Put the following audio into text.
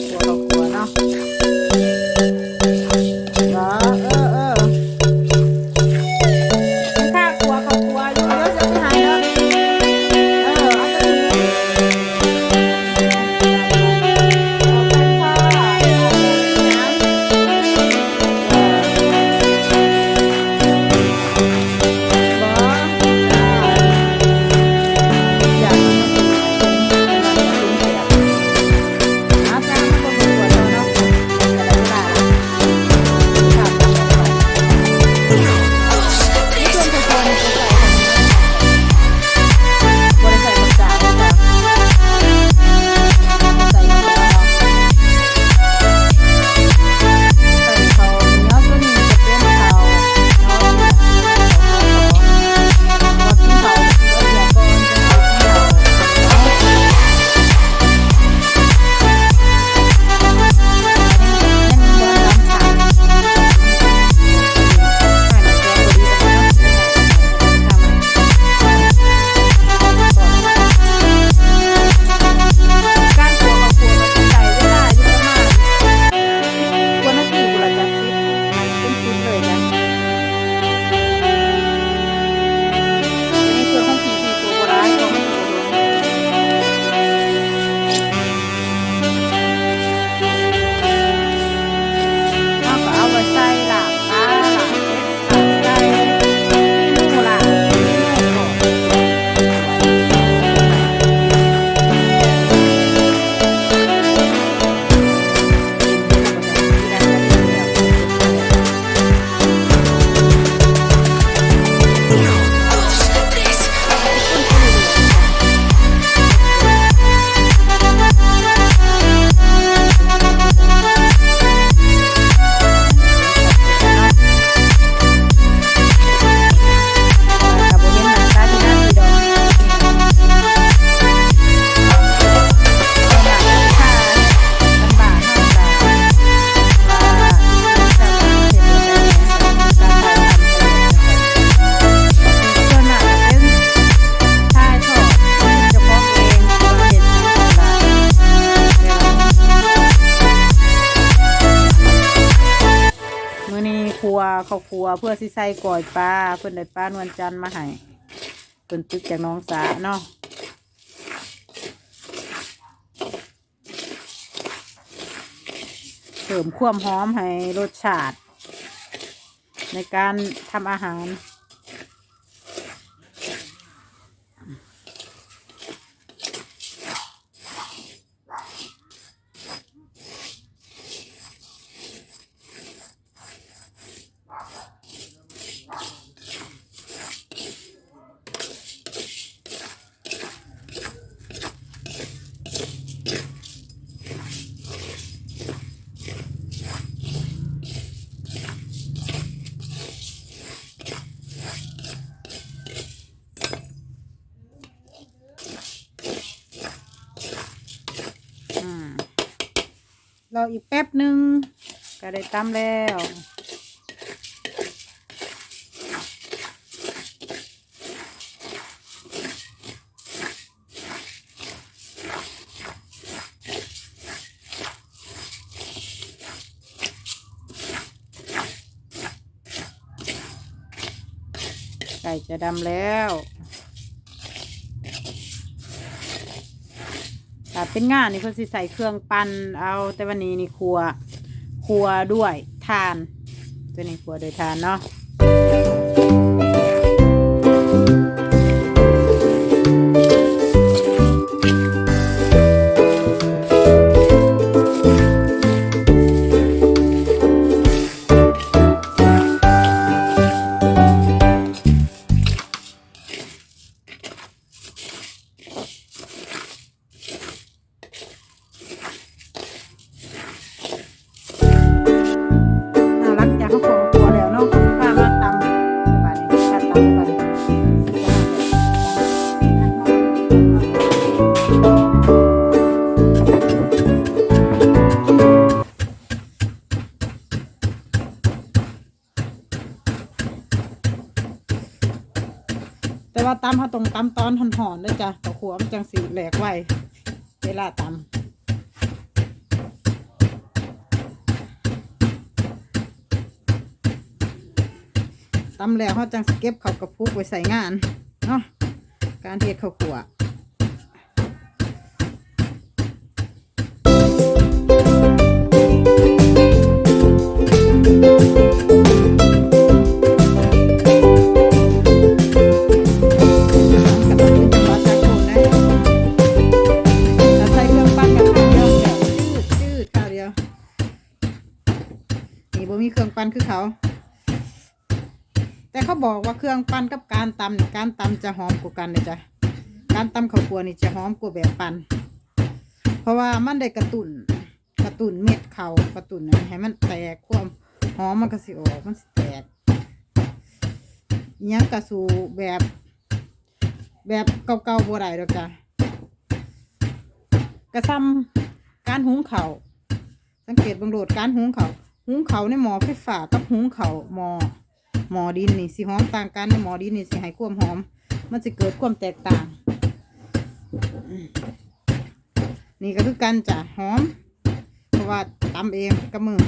我的我呢 เพื่อสิใส่ก๋วยปลาเพื่อนได้ปลานวลจันทร์มาให้เพื่อนตึกจากน้องสาเนาะเสริมความหอมให้รสชาติ ในการทำอาหาร ออีกแป๊บหนึ่งก็ได้ตำแล้วไก่จะดำแล้ว แต่เป็นงานนี่เพิ่นสิใส่เครื่องปั่นเอาแต่วันนี้นี่ครัวครัวด้วยทาน ตัวนี้ครัวโดวยทานเนาะ่อนด้ยจ้ะข้วขัวมันจังสีแหลกไวเวลาตำตำแล้วเขาจังสเก็บเขากระพุกไว้ใส่งานเนาะการเทศข้าวขัว มีเครื่องปั้นคือเขา แต่เขาบอกว่าเครื่องปั้นกับการตำเนี่ยการตำจะหอมกว่ากันเลยจ้ะการตำข้าวคั่วนี่จะหอมกว่าแบบปั้นเพราะว่ามันได้กระตุนกระตุนเม็ดเขากระตุนให้มันแตกความหอมมันก็สิออกมันแตกอิหยังกระสูแบบแบบเก่าๆบัวได้ดอกจ้ะกระซ้ำการหุงข้าวสังเกตบังโดดการหุงข้าว หุงข้าในหม้อไฟฟ้ากับหุงข้าหม้อหม้อดินนี่สิหอมต่างกันในหม้อดินนี่สิให้ความหอม มันจะเกิดความแตกต่าง นี่ก็คือกันจ้ะหอมเพราะว่าตำเองกับมือ